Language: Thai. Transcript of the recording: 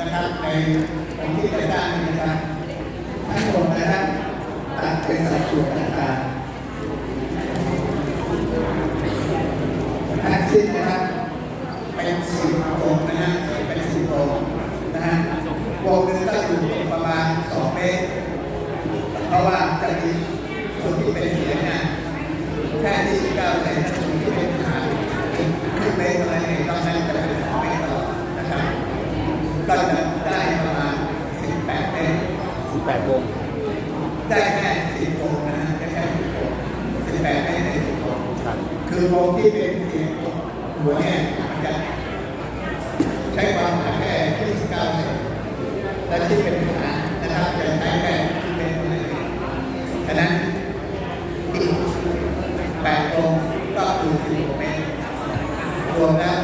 นะครับในองที่จะสร้างนี้นะครับทั้งหมดนะครับตัดเป็นสัดส่วนต่างๆทั้งสิ้นนะครับเป็นสิบองนะฮะเป็นสิบองนะฮะวงหนึ่งก็อยู่ประมาณสองเมตรเพราะว่าจะมีส่วนที่เป็นเสียงเนี่ย ก็จะได้ประมาณสิบแปดเต้นสิบแปดวงได้แค่สิบวงนะได้แค่สิบวงสิบแปดเต้นได้สิบวงคือวงที่เป็นสิบวงหัวเนี่ยมันจะใช้ความหนาแค่ที่สิบเก้าและที่เป็นฐานนะครับจะใช้แค่ที่เป็นหนาฉะนั้นอีกแปดวงก็คือสิบวงเมตรรวมแล้ว